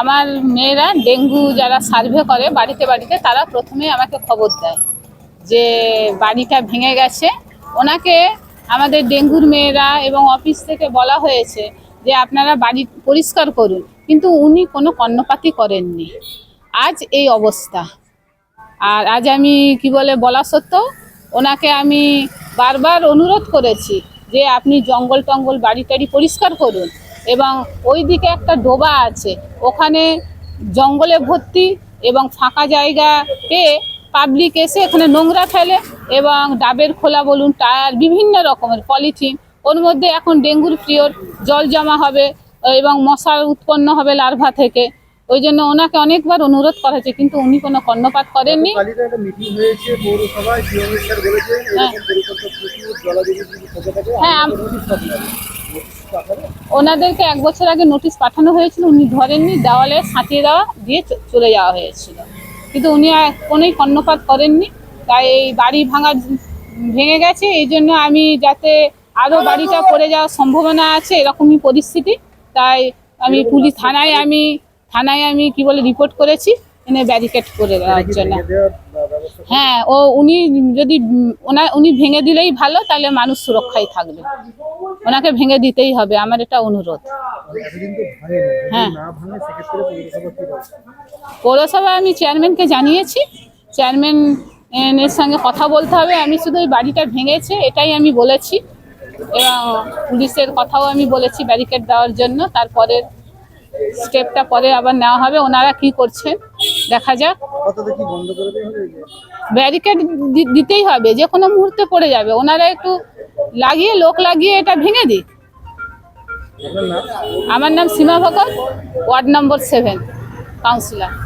আমার মেয়েরা ডেঙ্গু যারা সার্ভে করে বাড়িতে বাড়িতে, তারা প্রথমে আমাকে খবর দেয় যে বাড়িটা ভেঙে গেছে। ওনাকে আমাদের ডেঙ্গুর মেয়েরা এবং অফিস থেকে বলা হয়েছে যে আপনারা বাড়ি পরিষ্কার করুন, কিন্তু উনি কোনো কর্ণপাতি করেননি। আজ এই অবস্থা। আর আজ আমি কি বলে বলা সত্ত্বেও ওনাকে আমি বারবার অনুরোধ করেছি যে আপনি জঙ্গল টঙ্গল বাড়ি টাড়ি পরিষ্কার করুন। এবং ওই দিকে একটা ডোবা আছে। ওখানে জঙ্গলে ভর্তি এবং ফাঁকা জায়গা পেয়ে পাবলিক এসে এখানে নোংরা ফেলে এবং ডাবের খোলা বলুন টায়ার বিভিন্ন রকমের পলিথিন। ওর মধ্যে এখন ডেঙ্গুর পিওর জল জমা হবে এবং মশার উৎপন্ন হবে লার্ভা থেকে। ওই জন্য ওনাকে অনেকবার অনুরোধ করা হয়েছে কিন্তু উনি কোনো কর্ণপাত করেননি। হ্যাঁ। ওনাদেরকে এক বছর আগে নোটিশ পাঠানো হয়েছিল, উনি ধরেননি, দেওয়ালে সাঁটিয়ে দেওয়া দিয়ে চলে যাওয়া হয়েছিল। কিন্তু উনি কোনোই কর্ণপাত করেননি, তাই এই বাড়ি ভাঙা ভেঙে গেছে, এই জন্য আমি যাতে আরও বাড়িটা পড়ে যাওয়ার সম্ভাবনা আছে, এরকমই পরিস্থিতি। তাই আমি পুলিশ থানায় আমি থানায় আমি কি বলে রিপোর্ট করেছি। এনে ব্যারিকেড করে দেওয়ার জন্য ভেঙে দেওয়ার করবে? হ্যাঁ ও উনি যদি ওনা উনি ভেঙে দিলেই ভালো তাহলে মানুষ সুরক্ষায় থাকবে। ওনাকে ভেঙে দিতেই হবে আমার এটা অনুরোধ। যদি হ্যাঁ। পৌরসভা আমি চেয়ারম্যানকে জানিয়েছি। চেয়ারম্যান এর সঙ্গে কথা বলতে হবে। আমি শুধু ওই বাড়িটা ভেঙেছে এটাই আমি বলেছি। এবং পুলিশের কথাও আমি বলেছি ব্যারিকেড দেওয়ার জন্য। তারপরে স্টেপটা পরে আবার নেওয়া হবে। ওনারা কি করছেন? দেখা যাক। ব্যারিকেড দি- দিতেই হবে যে কোনো মুহূর্তে পড়ে যাবে। ওনারা একটু লাগিয়ে লোক লাগিয়ে এটা ভেঙে দিক। আমার নাম Seema Bhagat ward number seven councillor.